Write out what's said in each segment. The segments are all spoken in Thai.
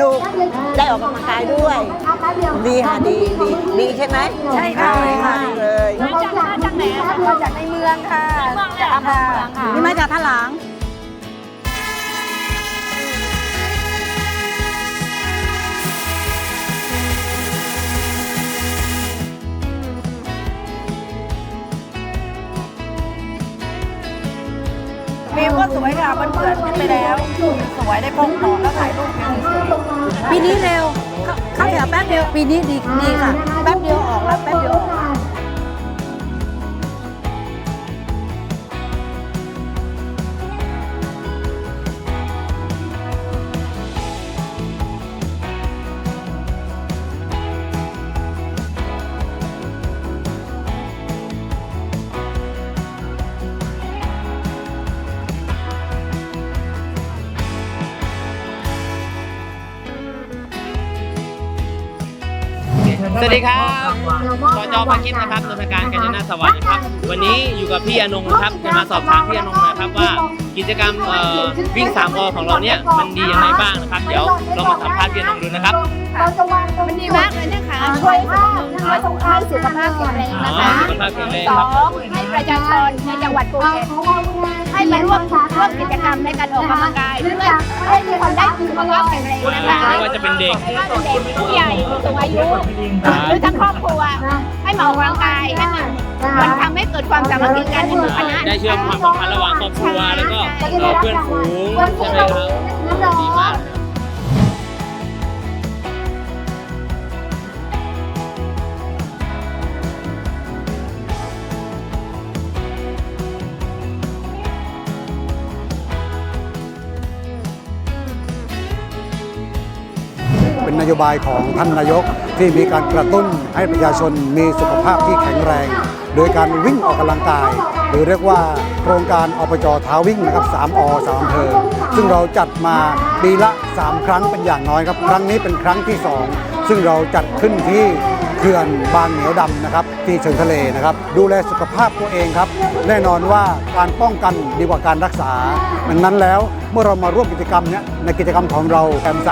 นุกได้ออกกำลังกายด้วย ดีค่ะดีดีดีใช่ไหมใช่ค่ะดีค่ะดีเลยมาจากมาจากไหนอะมาจากในเมืองค่ะจากอำเภอเมืองค่ะนี่มาจากท่าหลาง วิวก็สวยค่ะมันเปิดขึ้นไปแล้วสวยได้พงหมอกแล้วถ่ายรูปวิวสวยปีนี้เร็วเข้าเข้าแถวแป๊บเดียวปีนี้ดีดีค่ะ แป๊บเดียวออกแล้วแป๊บเดียวออก สวัสดีครับสจปากินนะครับนมัการกาญจนาสวัสดิ์นะครับ วันนี้อยู่กับพี่อนงนะครับ จะมาสอบถามพี่อนงหนะครับว่า กิจกรรมเอ่อวิ่งสามอของเราเนี่ยมันดียังไงบ้างนะครับ เดี๋ยวเรามาสัมภาษณ์พี่อนงดูนะครับมันดีมากเลยนะคะช่วยช่วยให้สุขภาพแข็งแรงอ๋อนะคะสุขภาพแข็งแรงสคอรับงให้ประชาชนในจังหวัดภูเก็ตให้มาร่วมร่วมกิจกรรมในการออกกำลังกายเพื่อให้ทุกคนได้สุขภาพแข็งแรงนะคะไม่ว่าจะเป็นเด็ก ไม่ว่าจะเป็นเด็กผู้ใหญ่ผู้สูงอายุหรือทั้งครอบครัวให้มาออกกำลังกายให้มัน มันทำให้เกิดความสามัคคีกันในหมู่คณะได้เชื่อมความสัมพันธ์ระหว่างครอบครัวแล้วก็เอ่อเพื่อนฝูงใช่ไหมครับดีมากเป็นนโยบายของท่านนายกที่มีการกระตุ้นให้ประชาชนมีสุขภาพที่แข็งแรง โดยการวิ่งออกกำลังกาย หรือเรียกว่าโครงการอปจท้าวิ่งนะครับ3อ3อำเภอซึ่งเราจัดมาปีละ 3 ครั้งเป็นอย่างน้อยครับ ครั้งนี้เป็นครั้งที่ 2 ซึ่งเราจัดขึ้นที่เขื่อนบางเหนียวดำนะครับที่เชิงทะเลนะครับ ดูแลสุขภาพตัวเองครับ แน่นอนว่าการป้องกันดีกว่าการรักษา ดังนั้นแล้วเมื่อเรามาร่วมกิจกรรมเนี้ยในกิจกรรมของเราแอมใส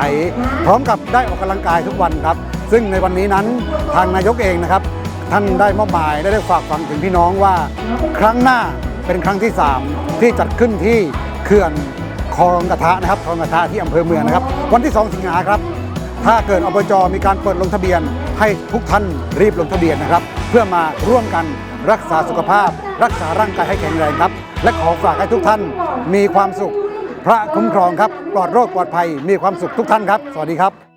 พร้อมกับได้ออกกำลังกายทุกวันครับ ซึ่งในวันนี้นั้นทางนายกเองนะครับ ท่านได้มอบหมายและได้ฝากฝังถึงพี่น้องว่า ครั้งหน้าเป็นครั้งที่ 3 ที่จัดขึ้นที่เขื่อนคลองกระทะนะครับคลองกระทะที่อำเภอเมืองนะครับ วันที่ 2 สิงหาครับ ถ้าเกิดอบจมีการเปิดลงทะเบียน ให้ทุกท่านรีบลงทะเบียนนะครับ เพื่อมาร่วมกันรักษาสุขภาพ รักษาร่างกายให้แข็งแรงครับ และขอฝากให้ทุกท่านมีความสุข พระคุ้มครองครับ ปลอดโรคปลอดภัย มีความสุขทุกท่านครับ สวัสดีครับ